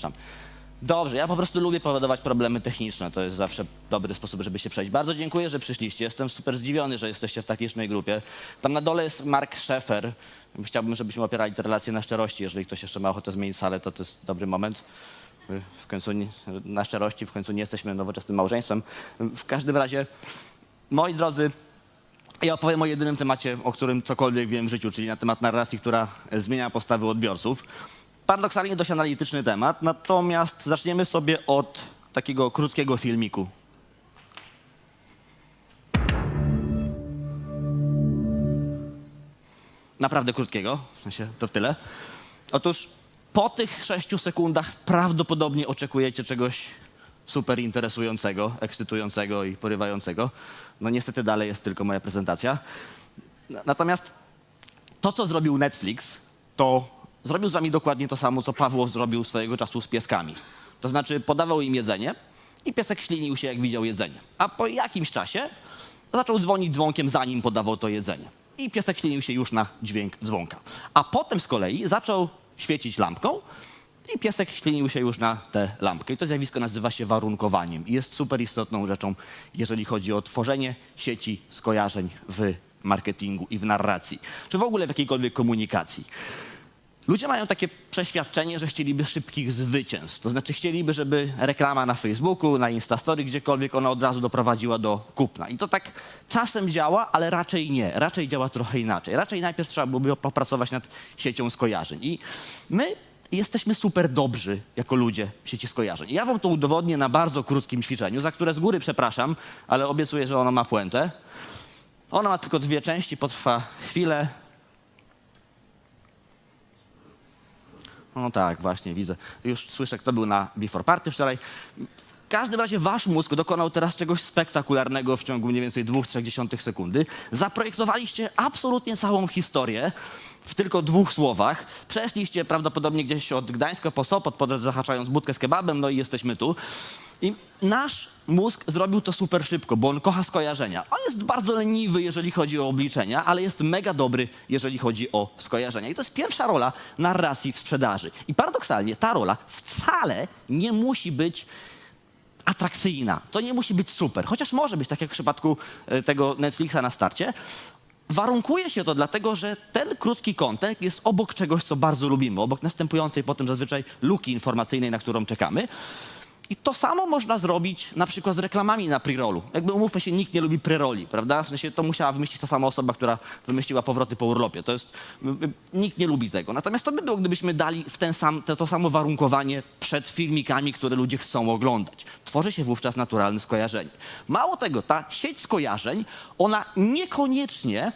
Przepraszam. Dobrze, ja po prostu lubię powodować problemy techniczne. To jest zawsze dobry sposób, żeby się przejść. Bardzo dziękuję, że przyszliście. Jestem super zdziwiony, że jesteście w tak licznej grupie. Tam na dole jest Mark Szefer. Chciałbym, żebyśmy opierali te relacje na szczerości. Jeżeli ktoś jeszcze ma ochotę zmienić salę, to to jest dobry moment. W końcu nie, na szczerości, w końcu nie jesteśmy nowoczesnym małżeństwem. W każdym razie, moi drodzy, ja opowiem o jedynym temacie, o którym cokolwiek wiem w życiu, czyli na temat narracji, która zmienia postawy odbiorców. Paradoksalnie dość analityczny temat, natomiast zaczniemy sobie od takiego krótkiego filmiku. Naprawdę krótkiego, w sensie to tyle. Otóż po tych sześciu sekundach prawdopodobnie oczekujecie czegoś super interesującego, ekscytującego i porywającego. No niestety dalej jest tylko moja prezentacja. Natomiast to, co zrobił Netflix, to zrobił z wami dokładnie to samo, co Pawłow zrobił swojego czasu z pieskami. To znaczy podawał im jedzenie i piesek ślinił się, jak widział jedzenie. A po jakimś czasie zaczął dzwonić dzwonkiem, zanim podawał to jedzenie. I piesek ślinił się już na dźwięk dzwonka. A potem z kolei zaczął świecić lampką i piesek ślinił się już na tę lampkę. I to zjawisko nazywa się warunkowaniem i jest super istotną rzeczą, jeżeli chodzi o tworzenie sieci skojarzeń w marketingu i w narracji, czy w ogóle w jakiejkolwiek komunikacji. Ludzie mają takie przeświadczenie, że chcieliby szybkich zwycięstw. To znaczy chcieliby, żeby reklama na Facebooku, na Instastory, gdziekolwiek ona od razu doprowadziła do kupna. I to tak czasem działa, ale raczej nie. Raczej działa trochę inaczej. Raczej najpierw trzeba byłoby popracować nad siecią skojarzeń. I my jesteśmy super dobrzy jako ludzie w sieci skojarzeń. Ja wam to udowodnię na bardzo krótkim ćwiczeniu, za które z góry przepraszam, ale obiecuję, że ono ma puentę. Ono ma tylko dwie części, potrwa chwilę. No tak, właśnie widzę. Już słyszę, kto był na Before Party wczoraj. W każdym razie wasz mózg dokonał teraz czegoś spektakularnego w ciągu mniej więcej 2-3 sekundy. Zaprojektowaliście absolutnie całą historię w tylko dwóch słowach. Przeszliście prawdopodobnie gdzieś od Gdańska po Sopot, zahaczając budkę z kebabem, no i jesteśmy tu. I nasz mózg zrobił to super szybko, bo on kocha skojarzenia. On jest bardzo leniwy, jeżeli chodzi o obliczenia, ale jest mega dobry, jeżeli chodzi o skojarzenia. I to jest pierwsza rola narracji w sprzedaży. I paradoksalnie ta rola wcale nie musi być atrakcyjna. To nie musi być super, chociaż może być, tak jak w przypadku e, tego Netflixa na starcie. Warunkuje się to dlatego, że ten krótki kontent jest obok czegoś, co bardzo lubimy, obok następującej potem zazwyczaj luki informacyjnej, na którą czekamy. I to samo można zrobić na przykład z reklamami na pre-rollu. Jakby umówmy się, nikt nie lubi pre-rolli, prawda? W sensie to musiała wymyślić ta sama osoba, która wymyśliła powroty po urlopie. To jest, nikt nie lubi tego. Natomiast to by było, gdybyśmy dali w ten sam, to, to samo warunkowanie przed filmikami, które ludzie chcą oglądać. Tworzy się wówczas naturalne skojarzenie. Mało tego, ta sieć skojarzeń, ona niekoniecznie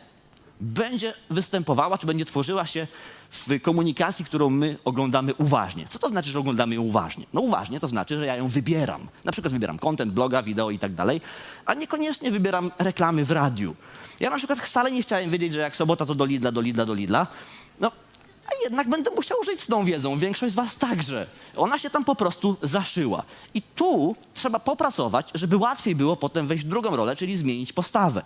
będzie występowała, czy będzie tworzyła się w komunikacji, którą my oglądamy uważnie. Co to znaczy, że oglądamy ją uważnie? No uważnie to znaczy, że ja ją wybieram. Na przykład wybieram content, bloga, wideo i tak dalej, a niekoniecznie wybieram reklamy w radiu. Ja na przykład wcale nie chciałem wiedzieć, że jak sobota to do Lidla, do Lidla, do Lidla. No, a jednak będę musiał żyć z tą wiedzą. Większość z was także. Ona się tam po prostu zaszyła. I tu trzeba popracować, żeby łatwiej było potem wejść w drugą rolę, czyli zmienić postawę,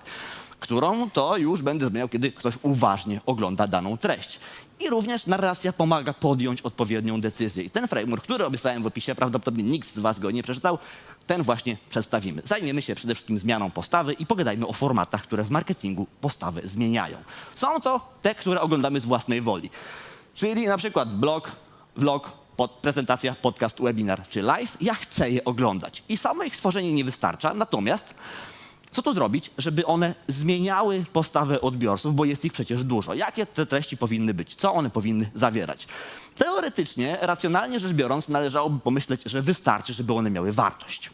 którą to już będę zmieniał, kiedy ktoś uważnie ogląda daną treść. I również narracja pomaga podjąć odpowiednią decyzję. I ten framework, który opisałem w opisie, prawdopodobnie nikt z was go nie przeczytał, ten właśnie przedstawimy. Zajmiemy się przede wszystkim zmianą postawy i pogadajmy o formatach, które w marketingu postawę zmieniają. Są to te, które oglądamy z własnej woli. Czyli na przykład blog, vlog, pod, prezentacja, podcast, webinar czy live. Ja chcę je oglądać. I samo ich stworzenie nie wystarcza, natomiast co tu zrobić, żeby one zmieniały postawę odbiorców, bo jest ich przecież dużo. Jakie te treści powinny być? Co one powinny zawierać? Teoretycznie, racjonalnie rzecz biorąc, należałoby pomyśleć, że wystarczy, żeby one miały wartość.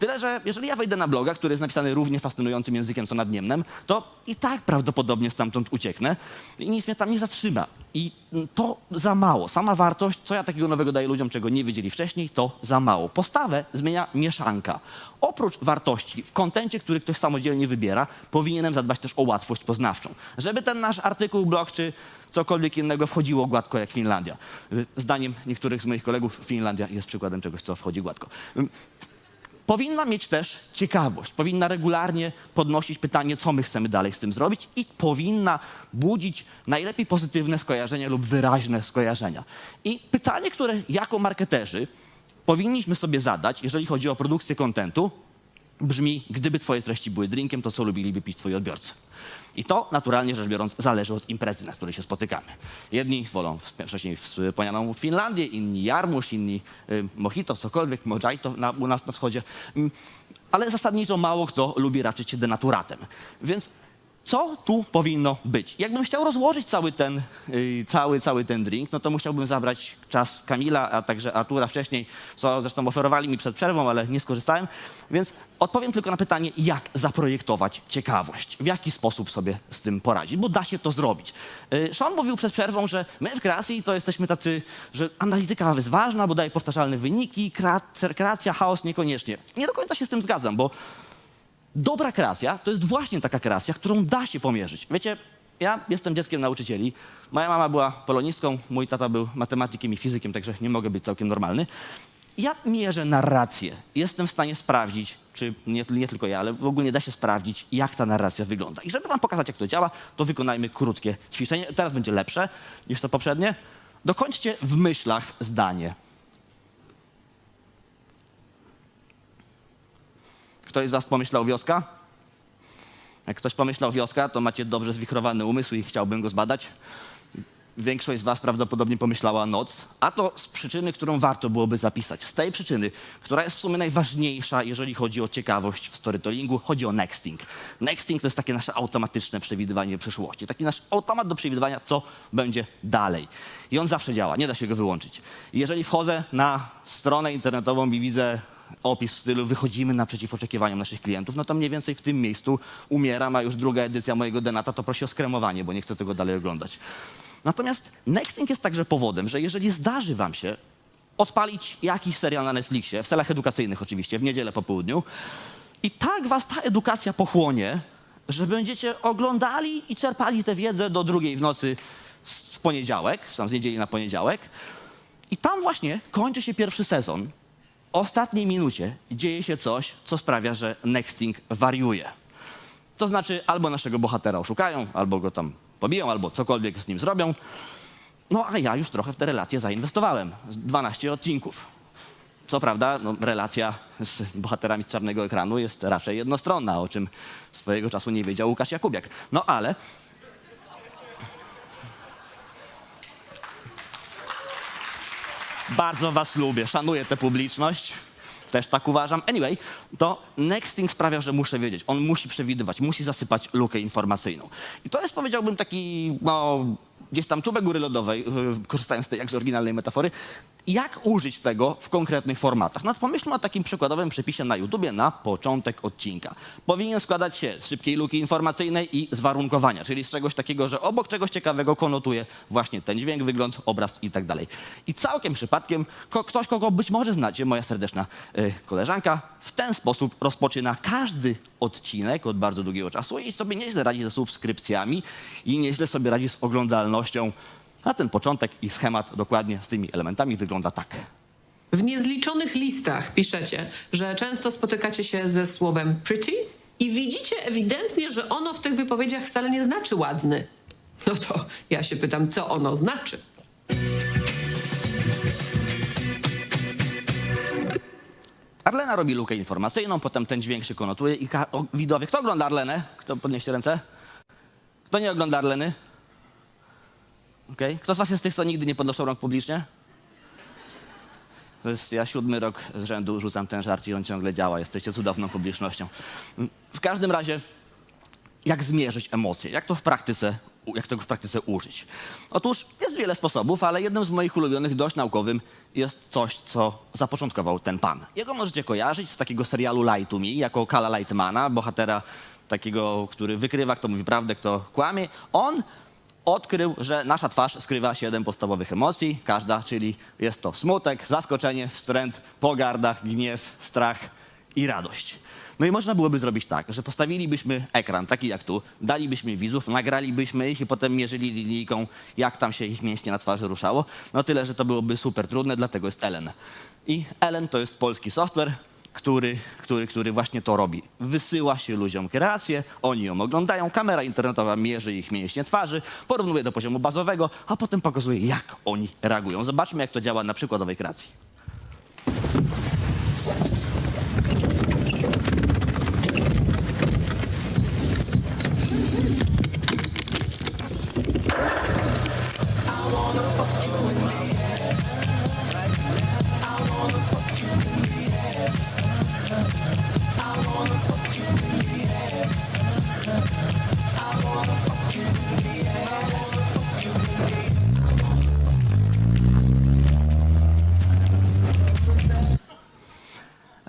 Tyle, że jeżeli ja wejdę na bloga, który jest napisany równie fascynującym językiem co nadniemnem, to i tak prawdopodobnie stamtąd ucieknę i nic mnie tam nie zatrzyma. I to za mało. Sama wartość, co ja takiego nowego daję ludziom, czego nie wiedzieli wcześniej, to za mało. Postawę zmienia mieszanka. Oprócz wartości w kontencie, który ktoś samodzielnie wybiera, powinienem zadbać też o łatwość poznawczą. Żeby ten nasz artykuł, blog czy cokolwiek innego wchodziło gładko jak Finlandia. Zdaniem niektórych z moich kolegów Finlandia jest przykładem czegoś, co wchodzi gładko powinna mieć też ciekawość, powinna regularnie podnosić pytanie, co my chcemy dalej z tym zrobić i powinna budzić najlepiej pozytywne skojarzenia lub wyraźne skojarzenia. I pytanie, które jako marketerzy powinniśmy sobie zadać, jeżeli chodzi o produkcję kontentu, brzmi, gdyby twoje treści były drinkiem, to co lubiliby pić twoi odbiorcy? I to, naturalnie rzecz biorąc, zależy od imprezy, na której się spotykamy. Jedni wolą wcześniej wspomnianą Finlandię, inni jarmuż, inni y, mojito, cokolwiek, mojito na, u nas na wschodzie. Mm, Ale zasadniczo mało kto lubi raczyć się denaturatem. Więc co tu powinno być? Jakbym chciał rozłożyć cały ten, y, cały, cały ten drink, no to musiałbym zabrać czas Kamila, a także Artura wcześniej, co zresztą oferowali mi przed przerwą, ale nie skorzystałem. Więc odpowiem tylko na pytanie, jak zaprojektować ciekawość, w jaki sposób sobie z tym poradzić, bo da się to zrobić. Y, Sean mówił przed przerwą, że my w kreacji to jesteśmy tacy, że analityka jest ważna, bo daje powtarzalne wyniki, kreacja chaos niekoniecznie. Nie do końca się z tym zgadzam, bo dobra kreacja to jest właśnie taka kreacja, którą da się pomierzyć. Wiecie, ja jestem dzieckiem nauczycieli. Moja mama była polonistką, mój tata był matematykiem i fizykiem, także nie mogę być całkiem normalny. Ja mierzę narrację. Jestem w stanie sprawdzić, czy nie, nie tylko ja, ale w ogóle nie da się sprawdzić, jak ta narracja wygląda. I żeby wam pokazać, jak to działa, to wykonajmy krótkie ćwiczenie. Teraz będzie lepsze niż to poprzednie. Dokończcie w myślach zdanie. Ktoś z was pomyślał wioska? Jak ktoś pomyślał wioska, to macie dobrze zwichrowany umysł i chciałbym go zbadać. Większość z was prawdopodobnie pomyślała noc, a to z przyczyny, którą warto byłoby zapisać. Z tej przyczyny, która jest w sumie najważniejsza, jeżeli chodzi o ciekawość w storytellingu, chodzi o nexting. Nexting to jest takie nasze automatyczne przewidywanie przyszłości. Taki nasz automat do przewidywania, co będzie dalej. I on zawsze działa, nie da się go wyłączyć. I Jeżeli wchodzę na stronę internetową i widzę opis w stylu wychodzimy naprzeciw oczekiwaniom naszych klientów, no to mniej więcej w tym miejscu umieram, a już druga edycja mojego denata to prosi o skremowanie, bo nie chcę tego dalej oglądać. Natomiast Nexting jest także powodem, że jeżeli zdarzy wam się odpalić jakiś serial na Netflixie, w celach edukacyjnych oczywiście, w niedzielę po południu, i tak was ta edukacja pochłonie, że będziecie oglądali i czerpali tę wiedzę do drugiej w nocy w poniedziałek, tam z niedzieli na poniedziałek. I tam właśnie kończy się pierwszy sezon. Ostatniej minucie dzieje się coś, co sprawia, że Nexting wariuje. To znaczy, albo naszego bohatera oszukają, albo go tam pobiją, albo cokolwiek z nim zrobią. No a ja już trochę w te relacje zainwestowałem. 12 odcinków. Co prawda, no, relacja z bohaterami z czarnego ekranu jest raczej jednostronna, o czym swojego czasu nie wiedział Łukasz Jakubiak. No ale Bardzo was lubię, szanuję tę publiczność. Też tak uważam. Anyway, to Nexting sprawia, że muszę wiedzieć. On musi przewidywać, musi zasypać lukę informacyjną. I to jest, powiedziałbym, taki, no, gdzieś tam czubek góry lodowej, yy, korzystając z tej jakże oryginalnej metafory. Jak użyć tego w konkretnych formatach? No pomyślmy o takim przykładowym przepisie na YouTubie na początek odcinka. Powinien składać się z szybkiej luki informacyjnej i z warunkowania, czyli z czegoś takiego, że obok czegoś ciekawego konotuje właśnie ten dźwięk, wygląd, obraz i tak dalej. I całkiem przypadkiem ktoś, kogo być może znacie, moja serdeczna y, koleżanka, w ten sposób rozpoczyna każdy odcinek od bardzo długiego czasu i sobie nieźle radzi ze subskrypcjami i nieźle sobie radzi z oglądalnością. A ten początek i schemat dokładnie z tymi elementami wygląda tak. W niezliczonych listach piszecie, że często spotykacie się ze słowem pretty i widzicie ewidentnie, że ono w tych wypowiedziach wcale nie znaczy ładny. No to ja się pytam, co ono znaczy? Arlena robi lukę informacyjną, potem ten dźwięk się konotuje i o, widowie. Kto ogląda Arlenę? Kto podnieście ręce? Kto nie ogląda Arleny? Okej. Kto z was jest z tych, co nigdy nie podnoszą rąk publicznie? To jest, ja siódmy rok z rzędu rzucam ten żart i on ciągle działa. Jesteście cudowną publicznością. W każdym razie, jak zmierzyć emocje? Jak to w praktyce, jak tego w praktyce użyć? Otóż jest wiele sposobów, ale jednym z moich ulubionych, dość naukowym, jest coś, co zapoczątkował ten pan. Jego możecie kojarzyć z takiego serialu Lie to Me, jako Kala Lightmana, bohatera takiego, który wykrywa, kto mówi prawdę, kto kłamie. On odkrył, że nasza twarz skrywa siedem podstawowych emocji, każda, czyli jest to smutek, zaskoczenie, wstręt, pogarda, gniew, strach i radość. No i można byłoby zrobić tak, że postawilibyśmy ekran taki jak tu, dalibyśmy widzów, nagralibyśmy ich i potem mierzyli linijką, jak tam się ich mięśnie na twarzy ruszało. No tyle, że to byłoby super trudne, dlatego jest Ellen. I Ellen to jest polski software, który, który, który właśnie to robi. Wysyła się ludziom kreację, oni ją oglądają, kamera internetowa mierzy ich mięśnie twarzy, porównuje do poziomu bazowego, a potem pokazuje, jak oni reagują. Zobaczmy, jak to działa na przykładowej kreacji.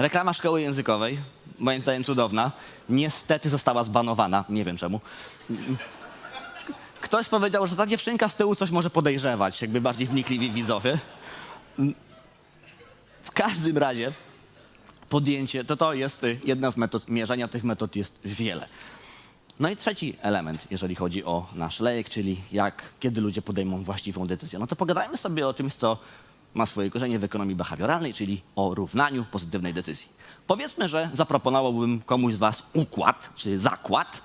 Reklama szkoły językowej, moim zdaniem cudowna, niestety została zbanowana. Nie wiem czemu. Ktoś powiedział, że ta dziewczynka z tyłu coś może podejrzewać, jakby bardziej wnikliwi widzowie. W każdym razie podjęcie, to to jest y, jedna z metod mierzenia, tych metod jest wiele. No i trzeci element, jeżeli chodzi o nasz lejek, czyli jak, kiedy ludzie podejmą właściwą decyzję. No to pogadajmy sobie o czymś, co ma swoje korzenie w ekonomii behawioralnej, czyli o równaniu pozytywnej decyzji. Powiedzmy, że zaproponowałbym komuś z was układ, czy zakład,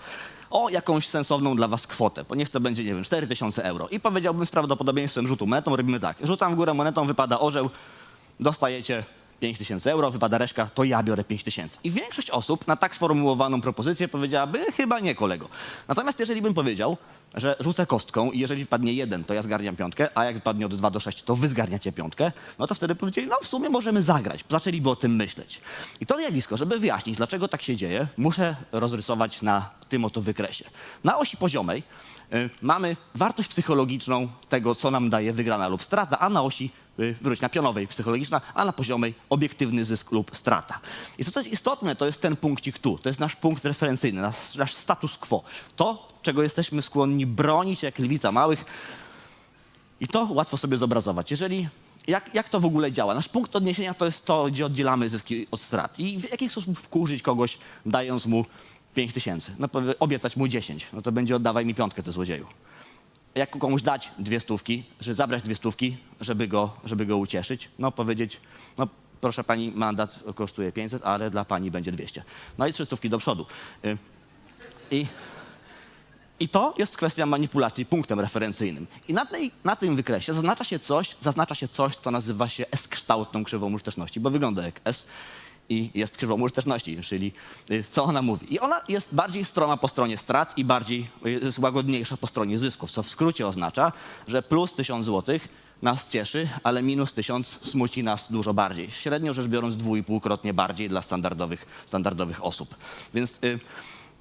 o jakąś sensowną dla was kwotę, bo niech to będzie, nie wiem, 4000 euro. I powiedziałbym z prawdopodobieństwem rzutu monetą, robimy tak. Rzucam w górę monetą, wypada orzeł, dostajecie 5000 euro, wypada reszka, to ja biorę 5000. I większość osób na tak sformułowaną propozycję powiedziałaby, chyba nie kolego. Natomiast jeżeli bym powiedział, że rzucę kostką i jeżeli wpadnie jeden, to ja zgarniam piątkę, a jak wpadnie od 2 do 6, to wy zgarniacie piątkę, no to wtedy powiedzieli, no w sumie możemy zagrać. Zaczęliby o tym myśleć. I to zjawisko, żeby wyjaśnić, dlaczego tak się dzieje, muszę rozrysować na tym oto wykresie. Na osi poziomej y, mamy wartość psychologiczną tego, co nam daje wygrana lub strata, a na osi wróć na pionowej psychologiczna, a na poziomej obiektywny zysk lub strata. I co to jest istotne, to jest ten punkcik tu. To jest nasz punkt referencyjny, nasz, nasz status quo. To, czego jesteśmy skłonni bronić jak lwica małych. I to łatwo sobie zobrazować. Jeżeli, jak, jak to w ogóle działa? Nasz punkt odniesienia to jest to, gdzie oddzielamy zyski od strat. I w jaki sposób wkurzyć kogoś, dając mu 5 tysięcy? No, obiecać mu 10. No to będzie oddawaj mi piątkę, ty złodzieju jak komuś dać dwie stówki, że zabrać dwie stówki, żeby go, żeby go ucieszyć, no powiedzieć, no proszę pani, mandat kosztuje 500, ale dla pani będzie 200. No i trzy stówki do przodu. Y, I, i to jest kwestia manipulacji punktem referencyjnym. I na, tej, na tym wykresie zaznacza się coś, zaznacza się coś, co nazywa się S-kształtną krzywą użyteczności, bo wygląda jak S i jest krzywą użyteczności, czyli y, co ona mówi. I ona jest bardziej stroma po stronie strat i bardziej y, jest łagodniejsza po stronie zysków, co w skrócie oznacza, że plus 1000 zł nas cieszy, ale minus 1000 smuci nas dużo bardziej. Średnio rzecz biorąc dwójpółkrotnie bardziej dla standardowych, standardowych osób. Więc y,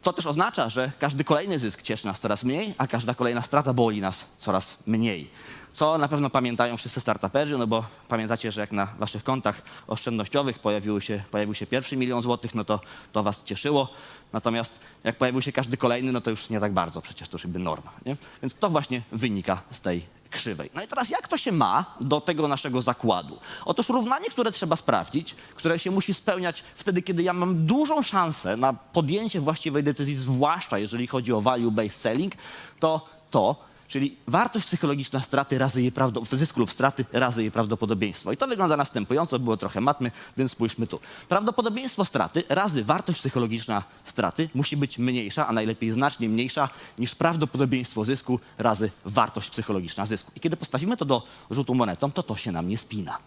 to też oznacza, że każdy kolejny zysk cieszy nas coraz mniej, a każda kolejna strata boli nas coraz mniej. Co na pewno pamiętają wszyscy startuperzy, no bo pamiętacie, że jak na waszych kontach oszczędnościowych pojawił się, pojawił się pierwszy milion złotych, no to to was cieszyło. Natomiast jak pojawił się każdy kolejny, no to już nie tak bardzo, przecież to już jakby norma. Nie? Więc to właśnie wynika z tej krzywej. No i teraz jak to się ma do tego naszego zakładu? Otóż równanie, które trzeba sprawdzić, które się musi spełniać wtedy, kiedy ja mam dużą szansę na podjęcie właściwej decyzji, zwłaszcza jeżeli chodzi o value-based selling, to to, czyli wartość psychologiczna straty razy jej prawdopodobieństwo, zysku lub straty razy jej prawdopodobieństwo. I to wygląda następująco, było trochę matmy, więc spójrzmy tu. Prawdopodobieństwo straty razy wartość psychologiczna straty musi być mniejsza, a najlepiej znacznie mniejsza niż prawdopodobieństwo zysku razy wartość psychologiczna zysku. I kiedy postawimy to do rzutu monetą, to to się nam nie spina.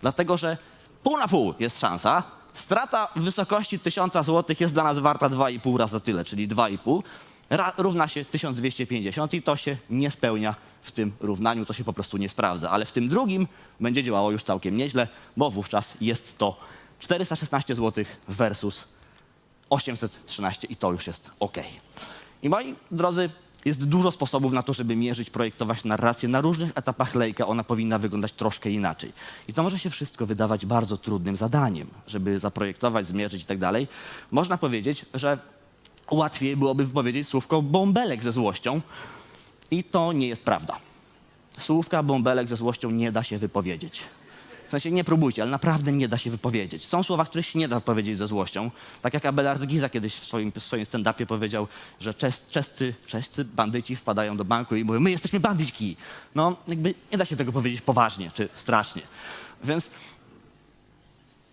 Dlatego, że pół na pół jest szansa, strata w wysokości 1000 zł jest dla nas warta 2,5 razy tyle, czyli 2,5 ra- równa się 1250 i to się nie spełnia w tym równaniu, to się po prostu nie sprawdza. Ale w tym drugim będzie działało już całkiem nieźle, bo wówczas jest to 416 zł versus 813 i to już jest ok. I moi drodzy, jest dużo sposobów na to, żeby mierzyć, projektować narrację. Na różnych etapach lejka ona powinna wyglądać troszkę inaczej. I to może się wszystko wydawać bardzo trudnym zadaniem, żeby zaprojektować, zmierzyć i tak dalej. Można powiedzieć, że łatwiej byłoby wypowiedzieć słówko bąbelek ze złością i to nie jest prawda. Słówka bąbelek ze złością nie da się wypowiedzieć. W sensie nie próbujcie, ale naprawdę nie da się wypowiedzieć. Są słowa, które się nie da wypowiedzieć ze złością. Tak jak Abelard Giza kiedyś w swoim, w swoim stand-upie powiedział, że czes, czescy, czescy bandyci wpadają do banku i mówią, my jesteśmy bandyćki. No, jakby nie da się tego powiedzieć poważnie czy strasznie. Więc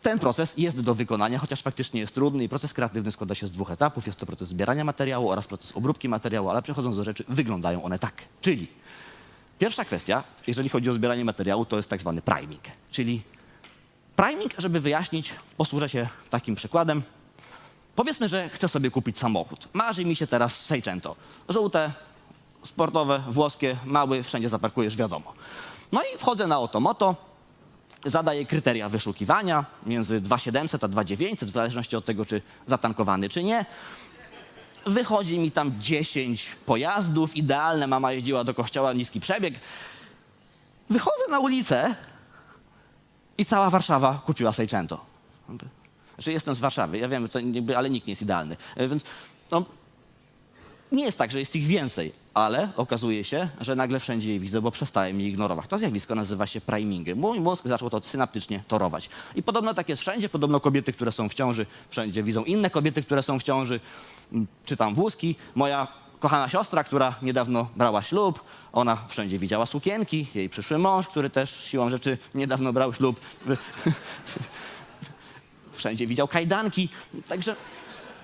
Ten proces jest do wykonania, chociaż faktycznie jest trudny i proces kreatywny składa się z dwóch etapów. Jest to proces zbierania materiału oraz proces obróbki materiału, ale przechodząc do rzeczy, wyglądają one tak. Czyli pierwsza kwestia, jeżeli chodzi o zbieranie materiału, to jest tak zwany priming. Czyli priming, żeby wyjaśnić, posłużę się takim przykładem. Powiedzmy, że chcę sobie kupić samochód. Marzy mi się teraz Seicento. Żółte, sportowe, włoskie, mały, wszędzie zaparkujesz, wiadomo. No i wchodzę na Otomoto, zadaję kryteria wyszukiwania między 2700 a 2900, w zależności od tego, czy zatankowany, czy nie. Wychodzi mi tam 10 pojazdów, idealne, mama jeździła do kościoła, niski przebieg. Wychodzę na ulicę i cała Warszawa kupiła Seicento. Że jestem z Warszawy, ja wiem, to ale nikt nie jest idealny. E, Więc no, nie jest tak, że jest ich więcej, ale okazuje się, że nagle wszędzie je widzę, bo przestałem je ignorować. To zjawisko nazywa się primingiem. Mój mózg zaczął to synaptycznie torować. I podobno tak jest wszędzie. Podobno kobiety, które są w ciąży, wszędzie widzą inne kobiety, które są w ciąży. Mm, Czytam wózki. Moja kochana siostra, która niedawno brała ślub, ona wszędzie widziała sukienki. Jej przyszły mąż, który też siłą rzeczy niedawno brał ślub. wszędzie widział kajdanki. Także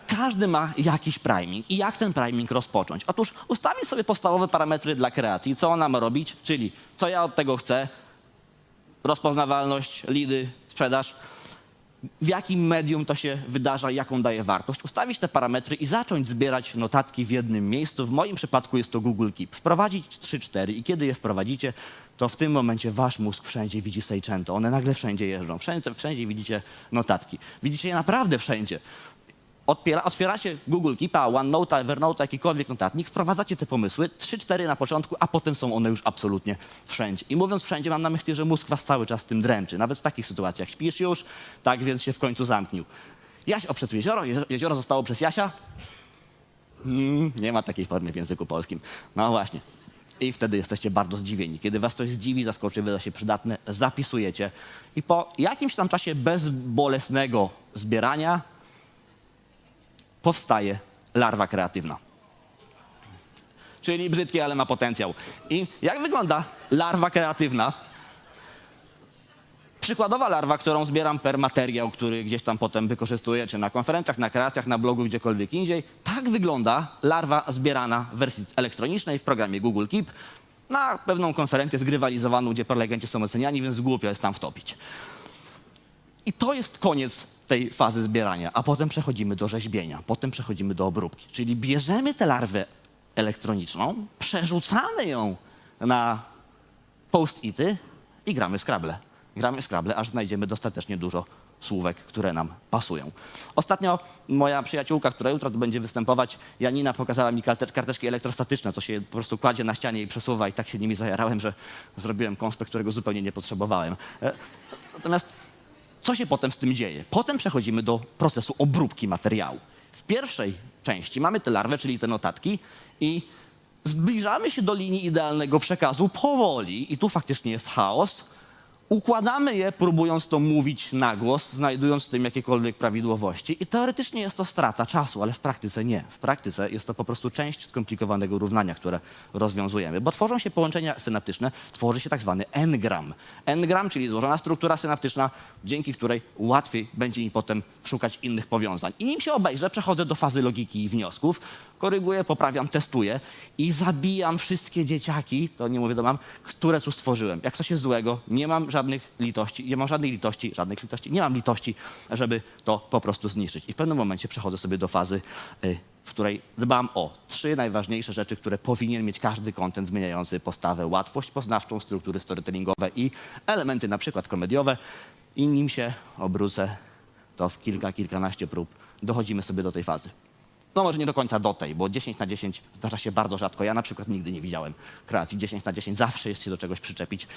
każdy ma jakiś priming. I jak ten priming rozpocząć? Otóż ustawić sobie podstawowe parametry dla kreacji, co ona ma robić, czyli co ja od tego chcę, rozpoznawalność, lidy, sprzedaż, w jakim medium to się wydarza, jaką daje wartość, ustawić te parametry i zacząć zbierać notatki w jednym miejscu. W moim przypadku jest to Google Keep. Wprowadzić 3-4 i kiedy je wprowadzicie, to w tym momencie wasz mózg wszędzie widzi Seicento. One nagle wszędzie jeżdżą. Wszędzie, wszędzie widzicie notatki. Widzicie je naprawdę wszędzie. Otwiera, otwieracie Google Keepa, OneNote'a, Evernote'a, jakikolwiek notatnik, wprowadzacie te pomysły, 3-4 na początku, a potem są one już absolutnie wszędzie. I mówiąc wszędzie, mam na myśli, że mózg was cały czas tym dręczy. Nawet w takich sytuacjach śpisz już, tak więc się w końcu zamknił. Jaś oprzedł jezioro, je- jezioro zostało przez Jasia. Hmm, nie ma takiej formy w języku polskim. No właśnie. I wtedy jesteście bardzo zdziwieni. Kiedy was coś zdziwi, zaskoczy, wyda się przydatne, zapisujecie. I po jakimś tam czasie bezbolesnego zbierania powstaje larwa kreatywna. Czyli brzydkie, ale ma potencjał. I jak wygląda larwa kreatywna? Przykładowa larwa, którą zbieram per materiał, który gdzieś tam potem wykorzystuję, czy na konferencjach, na kreacjach, na blogu, gdziekolwiek indziej. Tak wygląda larwa zbierana w wersji elektronicznej w programie Google Keep na pewną konferencję zgrywalizowaną, gdzie prelegenci są oceniani, więc głupio jest tam wtopić. I to jest koniec tej fazy zbierania, a potem przechodzimy do rzeźbienia, potem przechodzimy do obróbki. Czyli bierzemy tę larwę elektroniczną, przerzucamy ją na post-ity i gramy Scrabble. Gramy Scrabble, aż znajdziemy dostatecznie dużo słówek, które nam pasują. Ostatnio moja przyjaciółka, która jutro tu będzie występować, Janina pokazała mi kartecz, karteczki elektrostatyczne, co się po prostu kładzie na ścianie i przesuwa i tak się nimi zajarałem, że zrobiłem konspekt, którego zupełnie nie potrzebowałem. E, Natomiast co się potem z tym dzieje? Potem przechodzimy do procesu obróbki materiału. W pierwszej części mamy tę larwę, czyli te notatki i zbliżamy się do linii idealnego przekazu powoli i tu faktycznie jest chaos. Układamy je, próbując to mówić na głos, znajdując w tym jakiekolwiek prawidłowości. I teoretycznie jest to strata czasu, ale w praktyce nie. W praktyce jest to po prostu część skomplikowanego równania, które rozwiązujemy. Bo tworzą się połączenia synaptyczne, tworzy się tak zwany engram. Engram, czyli złożona struktura synaptyczna, dzięki której łatwiej będzie mi potem szukać innych powiązań. I nim się obejrzę, przechodzę do fazy logiki i wniosków, koryguję, poprawiam, testuję i zabijam wszystkie dzieciaki, to nie mówię do mam, które tu stworzyłem. Jak coś jest złego, nie mam żadnych litości, nie mam żadnej litości, żadnych litości, nie mam litości, żeby to po prostu zniszczyć. I w pewnym momencie przechodzę sobie do fazy, y, w której dbam o trzy najważniejsze rzeczy, które powinien mieć każdy kontent zmieniający postawę, łatwość poznawczą, struktury storytellingowe i elementy na przykład komediowe. I nim się obrócę, to w kilka, kilkanaście prób dochodzimy sobie do tej fazy. No może nie do końca do tej, bo 10 na 10 zdarza się bardzo rzadko. Ja na przykład nigdy nie widziałem kreacji 10 na 10. Zawsze jest się do czegoś przyczepić.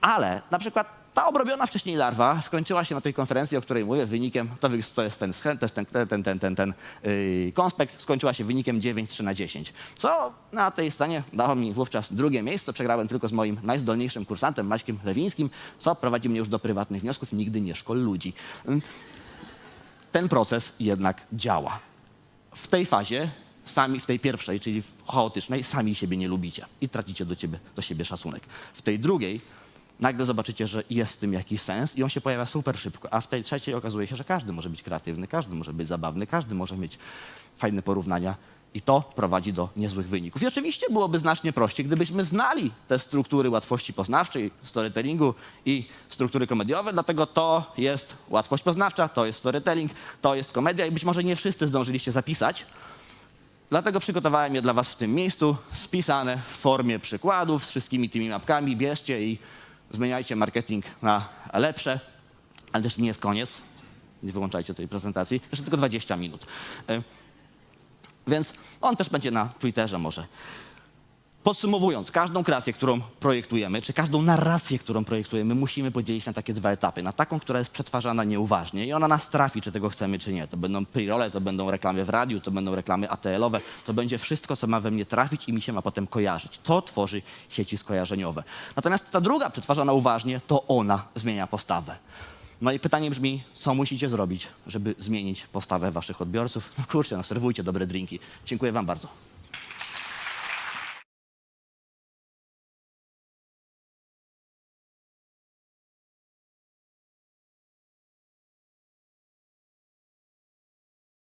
Ale na przykład ta obrobiona wcześniej larwa skończyła się na tej konferencji, o której mówię, wynikiem, to, jest ten, to jest ten, ten, ten, ten, ten yy, konspekt, skończyła się wynikiem 9, 3 na 10. Co na tej scenie dało mi wówczas drugie miejsce. Przegrałem tylko z moim najzdolniejszym kursantem, Maćkiem Lewińskim, co prowadzi mnie już do prywatnych wniosków. Nigdy nie szkol ludzi. Ten proces jednak działa w tej fazie, sami w tej pierwszej, czyli chaotycznej, sami siebie nie lubicie i tracicie do, ciebie, do siebie szacunek. W tej drugiej nagle zobaczycie, że jest w tym jakiś sens i on się pojawia super szybko. A w tej trzeciej okazuje się, że każdy może być kreatywny, każdy może być zabawny, każdy może mieć fajne porównania. I to prowadzi do niezłych wyników. I oczywiście byłoby znacznie prościej, gdybyśmy znali te struktury łatwości poznawczej, storytellingu i struktury komediowe, dlatego to jest łatwość poznawcza, to jest storytelling, to jest komedia i być może nie wszyscy zdążyliście zapisać. Dlatego przygotowałem je dla Was w tym miejscu, spisane w formie przykładów z wszystkimi tymi mapkami. Bierzcie i zmieniajcie marketing na lepsze, ale też nie jest koniec. Nie wyłączajcie tej prezentacji. Jeszcze tylko 20 minut. Więc on też będzie na Twitterze może. Podsumowując, każdą kreację, którą projektujemy, czy każdą narrację, którą projektujemy, musimy podzielić na takie dwa etapy. Na taką, która jest przetwarzana nieuważnie i ona nas trafi, czy tego chcemy, czy nie. To będą pre-role, to będą reklamy w radiu, to będą reklamy ATL-owe, to będzie wszystko, co ma we mnie trafić i mi się ma potem kojarzyć. To tworzy sieci skojarzeniowe. Natomiast ta druga, przetwarzana uważnie, to ona zmienia postawę. No i pytanie brzmi, co musicie zrobić, żeby zmienić postawę waszych odbiorców? No kurczę, no serwujcie dobre drinki. Dziękuję wam bardzo.